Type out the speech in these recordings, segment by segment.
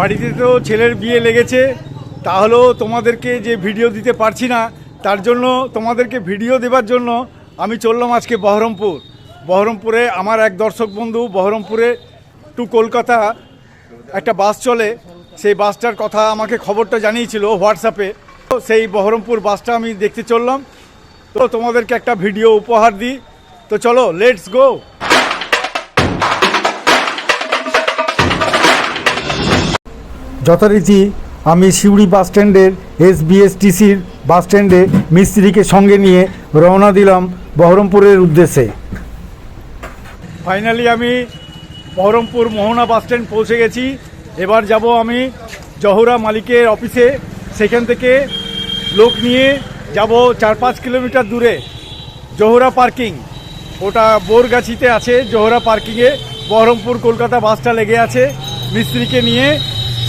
বাড়িতে তো ছেলের বিয়ে লেগেছে, তাহলেও তোমাদেরকে যে ভিডিও দিতে পারছি না, তার জন্য তোমাদেরকে ভিডিও দেবার জন্য আমি চললাম আজকে বহরমপুর। বহরমপুরে আমার এক দর্শক বন্ধু বহরমপুরে টু কলকাতা একটা বাস চলে, সেই বাসটার কথা আমাকে খবরটা জানিয়েছিল হোয়াটসঅ্যাপে। তো সেই বহরমপুর বাসটা আমি দেখতে চললাম। তো তোমাদেরকে একটা ভিডিও উপহার দিই। তো চলো লেটস গো যথারীতি আমি সিউড়ি বাস স্ট্যান্ডের এস বিএসটিসির বাস স্ট্যান্ডে মিস্ত্রিকে সঙ্গে নিয়ে রওনা দিলাম বহরমপুরের উদ্দেশ্যে। ফাইনালি আমি বহরমপুর মোহনা বাস স্ট্যান্ড পৌঁছে গেছি। এবার যাব আমি জহুরা মালিকের অফিসে। সেখান থেকে লোক নিয়ে যাব চার পাঁচ কিলোমিটার দূরে। জহরা পার্কিং। ওটা বোরগাছিতে আছে, জহুরা পার্কিংয়ে। বহরমপুর কলকাতা বাসটা লেগে আছে। মিস্ত্রিকে নিয়ে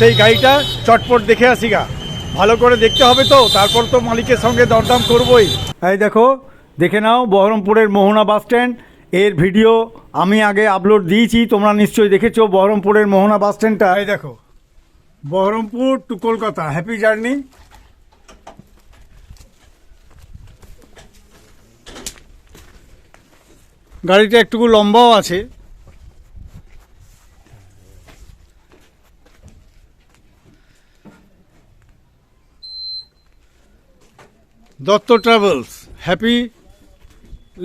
সেই গাড়িটা চটপট দেখে আসি গা। ভালো করে দেখতে হবে তো, তারপর তো মালিকের সঙ্গে দরদাম করবই। এই দেখো, দেখে নাও, বহরমপুরের মোহনা বাস স্ট্যান্ড। এর ভিডিও আমি আগে আপলোড দিয়েছি, তোমরা নিশ্চয়ই দেখেছ বহরমপুরের মোহনা বাস স্ট্যান্ডটা। এই দেখো, Baharampur to Kolkata, happy journey. গাড়িটা একটুকু লম্বাও আছে দত্ত ট্রাভেলস, হ্যাপি,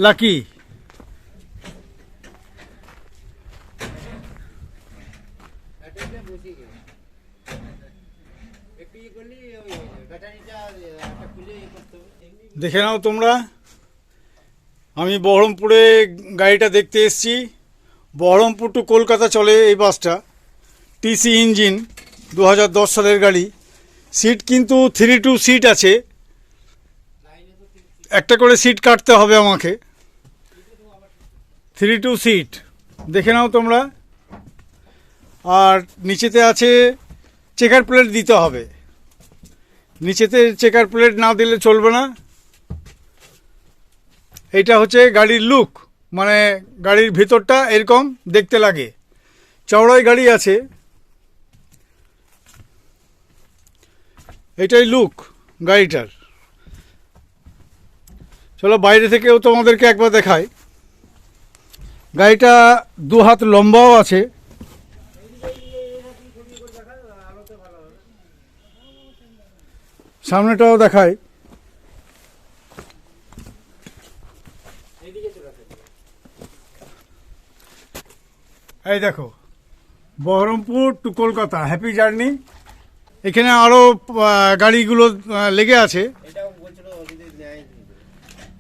লাকি। দেখে নাও তোমরা। আমি বহরমপুরে গাড়িটা দেখতে এসছি। বহরমপুর টু কলকাতা চলে এই বাসটা। টিসি ইঞ্জিন, দু হাজার দশ সালের গাড়ি। সিট কিন্তু থ্রি টু সিট আছে। একটা করে সিট কাটতে হবে আমাকে। থ্রি টু সিট দেখে নাও তোমরা। আর নিচেতে আছে চেকার প্লেট দিতে হবে। নিচেতে চেকার প্লেট না দিলে চলবে না। এটা হচ্ছে গাড়ির লুক মানে গাড়ির ভিতরটা এরকম দেখতে লাগে। চওড়াই গাড়ি আছে। এটাই লুক গাড়িটার। চলো বাইরে থেকেও তোমাদেরকে একবার দেখাই। গাড়িটা দু হাত লম্বাও আছে। সামনেটাও দেখায় এই দেখো, Baharampur to Kolkata happy journey এখানে আরও গাড়িগুলো লেগে আছে।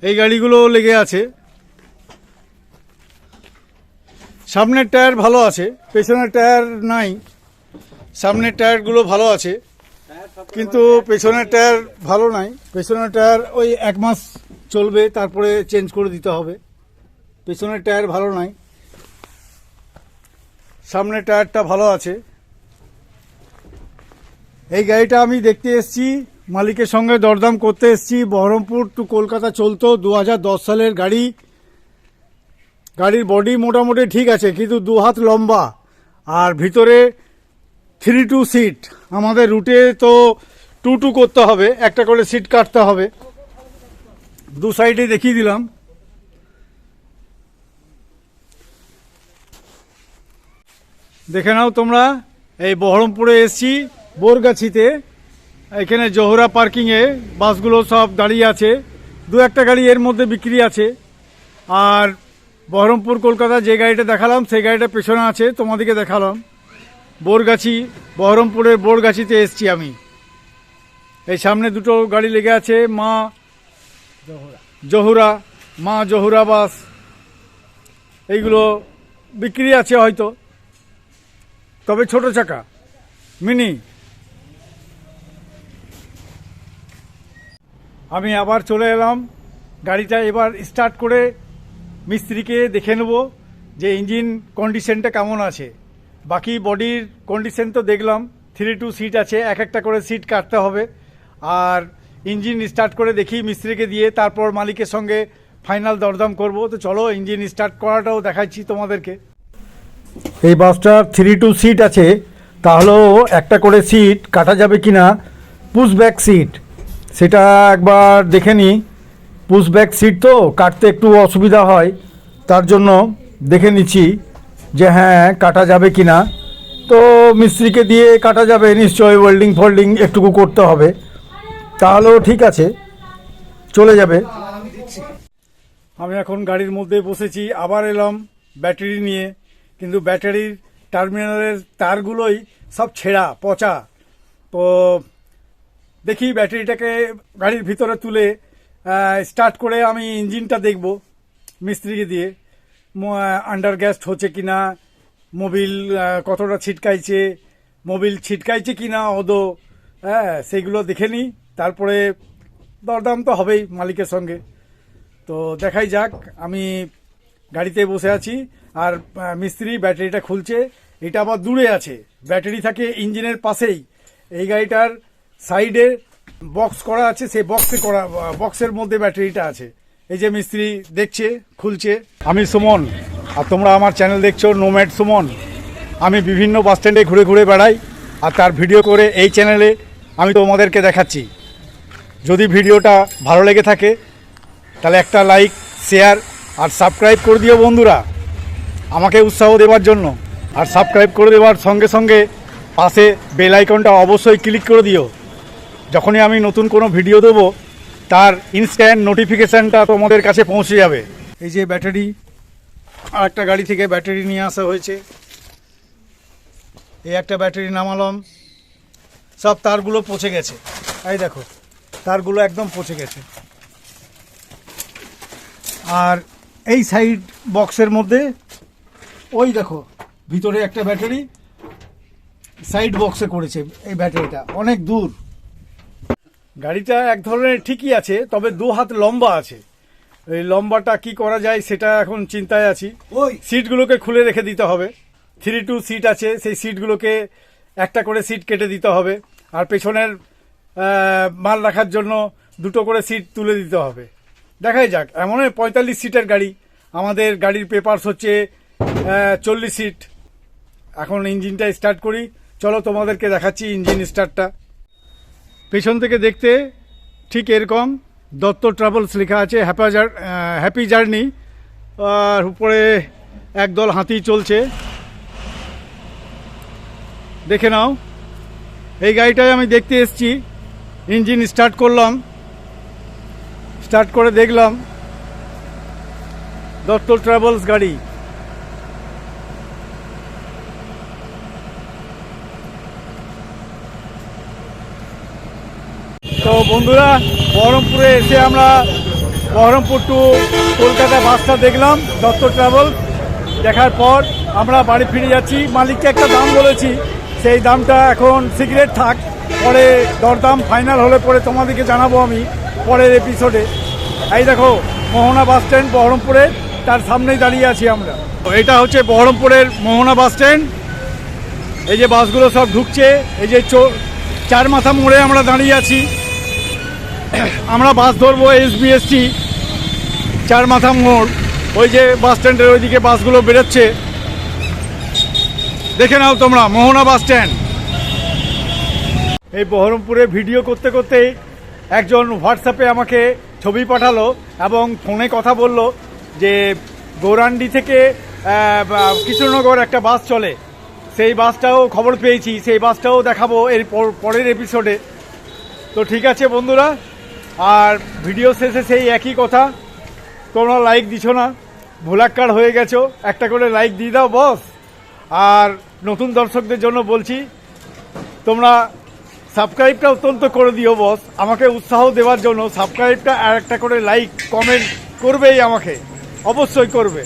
এই গাড়িগুলো লেগে আছে। সামনের টায়ার ভালো আছে, পেছনের টায়ার নাই। সামনের টায়ারগুলো ভালো আছে, কিন্তু পেছনের টায়ার ভালো নাই। পেছনের টায়ার ওই এক মাস চলবে, তারপরে চেঞ্জ করে দিতে হবে। পেছনের টায়ার ভালো নাই। সামনের টায়ারটা ভালো আছে। এই গাড়িটা আমি দেখতে এসেছি মালিকের সঙ্গে দরদাম করতে এসেছি। বহরমপুর টু কলকাতা চলতো দু হাজার দশ সালের গাড়ি। গাড়ির বডি মোটামুটি ঠিক আছে, কিন্তু দু হাত লম্বা। আর ভিতরে থ্রি টু সিট। আমাদের রুটে তো টু টু করতে হবে, একটা করে সিট কাটতে হবে। দু সাইডে দেখিয়ে দিলাম। দেখে নাও তোমরা, এই বহরমপুরে এসছি, বোরগাছিতে। এখানে জোহরা পার্কিংয়ে বাসগুলো সব দাঁড়িয়ে আছে। দু একটা গাড়ি এর মধ্যে বিক্রি আছে। আর বহরমপুর, কলকাতা যে গাড়িটা দেখালাম, সেই গাড়িটা পেছনে আছে, তোমাদেরকে দেখালাম। বোরগাছি, বহরমপুরের বোরগাছিতে এসছি আমি। এই সামনে দুটো গাড়ি লেগে আছে, মা জহুরা। মা জহুরা বাস। এইগুলো বিক্রি আছে হয়তো। তবে ছোট চাকা, মিনি। আমি আবার চলে এলাম। গাড়িটা এবার স্টার্ট করে মিস্ত্রিকে দেখে নেব যে ইঞ্জিন কন্ডিশনটা কেমন আছে। বাকি বডির কন্ডিশন তো দেখলাম থ্রি টু সিট আছে, এক একটা করে সিট কাটতে হবে। আর ইঞ্জিন স্টার্ট করে দেখি মিস্ত্রিকে দিয়ে, তারপর মালিকের সঙ্গে ফাইনাল দরদাম করব। তো চলো ইঞ্জিন স্টার্ট করাটাও দেখাচ্ছি তোমাদেরকে। এই বাসটার থ্রি টু সিট আছে, তাহলেও একটা করে সিট কাটা যাবে কি না পুশ ব্যাক সিট সেটা একবার দেখে নিই। পুশ ব্যাক সিট তো, কাটতে একটু অসুবিধা হয়। তার জন্য দেখে নিচ্ছি যে হ্যাঁ কাটা যাবে কি না তো মিস্ত্রিকে দিয়ে কাটা যাবে, নিশ্চয়ই ওয়েল্ডিং ফোল্ডিং একটুকু করতে হবে। তাহলেও ঠিক আছে, চলে যাবে। আমি এখন গাড়ির মধ্যে বসেছি, আবার এলাম ব্যাটারি নিয়ে। কিন্তু ব্যাটারির টার্মিনালের তারগুলোই সব ছেঁড়া, পচা। তো দেখি ব্যাটারিটাকে গাড়ির ভিতরে তুলে স্টার্ট করে আমি ইঞ্জিনটা দেখব মিস্ত্রিকে দিয়ে। আন্ডার গ্যাস হচ্ছে কি না মোবিল কতটা ছিটকাইছে মোবিল ছিটকাইছে কি না ওদো হ্যাঁ সেইগুলো দেখে নিই, তারপরে দরদাম তো হবেই মালিকের সঙ্গে। তো দেখাই যাক, আমি গাড়িতে বসে আছি, আর মিস্ত্রি ব্যাটারিটা খুলছে, এটা আবার দূরে আছে, ব্যাটারি থাকে ইঞ্জিনের পাশেই। এই গাড়িটার সাইডে বক্স করা আছে, সেই বক্সে করা, বক্সের মধ্যে ব্যাটারিটা আছে। এই যে মিস্ত্রি দেখছে, খুলছে। আমি সুমন, আর তোমরা আমার চ্যানেল দেখছ নোম্যাড সুমন। আমি বিভিন্ন বাস স্ট্যান্ডে ঘুরে ঘুরে বেড়াই, আর তার ভিডিও করে এই চ্যানেলে আমি তোমাদেরকে দেখাচ্ছি। যদি ভিডিওটা ভালো লেগে থাকে, তাহলে একটা লাইক শেয়ার আর সাবস্ক্রাইব করে দিও বন্ধুরা। আমাকে উৎসাহ দেওয়ার জন্য। আর সাবস্ক্রাইব করে দেওয়ার সঙ্গে সঙ্গে পাশে বেল আইকনটা অবশ্যই ক্লিক করে দিও। যখনই আমি নতুন কোনো ভিডিও দেবো, তার ইনস্ট্যান্ট নোটিফিকেশানটা তোমাদের কাছে পৌঁছে যাবে। এই যে ব্যাটারি আর একটা গাড়ি থেকে ব্যাটারি নিয়ে আসা হয়েছে। এই একটা ব্যাটারি নামালাম। সব তারগুলো পচে গেছে। এই দেখো, তারগুলো একদম পচে গেছে। আর এই সাইড বক্সের মধ্যে, ওই দেখো, ভিতরে একটা ব্যাটারি সাইড বক্সে করেছে এই ব্যাটারিটা। অনেক দূর। গাড়িটা এক ধরনের ঠিকই আছে তবে দু হাত লম্বা আছে। এই লম্বাটা কি করা যায় সেটা এখন চিন্তায় আছি। ওই। সিটগুলোকে খুলে রেখে দিতে হবে। থ্রি টু সিট আছে সেই সিটগুলোকে একটা করে সিট কেটে দিতে হবে। আর পেছনের মাল রাখার জন্য দুটো করে সিট তুলে দিতে হবে। দেখাই যাক এমন পঁয়তাল্লিশ সিটের গাড়ি। আমাদের গাড়ির পেপারস হচ্ছে চল্লিশ সিট। এখন ইঞ্জিনটা স্টার্ট করি। চলো তোমাদেরকে দেখাচ্ছি ইঞ্জিন স্টার্টটা। পেছন থেকে দেখতে ঠিক এরকম। দত্ত ট্রাভেলস লেখা আছে, হ্যাপা হ্যাপি জার্নি। আর উপরে একদল হাতি চলছে। দেখে নাও। এই গাড়িটাই আমি দেখতে এসেছি। ইঞ্জিন স্টার্ট করলাম। স্টার্ট করে দেখলাম। দত্ত ট্রাভেলস গাড়ি। তো বন্ধুরা, বহরমপুরে এসে আমরা বহরমপুর টু কলকাতা বাসটা দেখলাম, দত্ত ট্রাভেল দেখার পর আমরা বাড়ি ফিরে যাচ্ছি। মালিককে একটা দাম বলেছি, সেই দামটা এখন সিগারেট থাক। পরে দরদাম ফাইনাল হলে পরে তোমাদেরকে জানাব আমি পরের এপিসোডে এই দেখো, মোহনা বাস স্ট্যান্ড বহরমপুরে, তার সামনেই দাঁড়িয়ে আছি আমরা। এটা হচ্ছে বহরমপুরের মোহনা বাস স্ট্যান্ড এই যে বাসগুলো সব ঢুকছে, এই যে চার মাথা মোড়ে আমরা দাঁড়িয়ে আছি। আমরা বাস ধরবো এসবিএসটি চার মাথা মোড়। ওই যে বাস স্ট্যান্ডের ওইদিকে বাসগুলো বেরোচ্ছে। দেখে নাও তোমরা, মোহনা বাস স্ট্যান্ড। এই বহরমপুরে ভিডিও করতে করতেই একজন হোয়াটসঅ্যাপে আমাকে ছবি পাঠালো এবং ফোনে কথা বলল যে গৌরান্ডি থেকে কৃষ্ণনগর একটা বাস চলে। সেই বাসটাও খবর পেয়েছি, সেই বাসটাও দেখাবো এর পর- পরের এপিসোডে তো ঠিক আছে বন্ধুরা আর ভিডিও শেষে সেই একই কথা। তোমরা লাইক দিছো না, ভোলাক্কার হয়ে গেছো, একটা করে লাইক দিয়ে দাও বস। আর নতুন দর্শকদের জন্য বলছি, তোমরা সাবস্ক্রাইবটা অত্যন্ত করে দিও বস। আমাকে উৎসাহ দেওয়ার জন্য সাবস্ক্রাইবটা আর একটা করে লাইক কমেন্ট করবেই আমাকে। অবশ্যই করবে।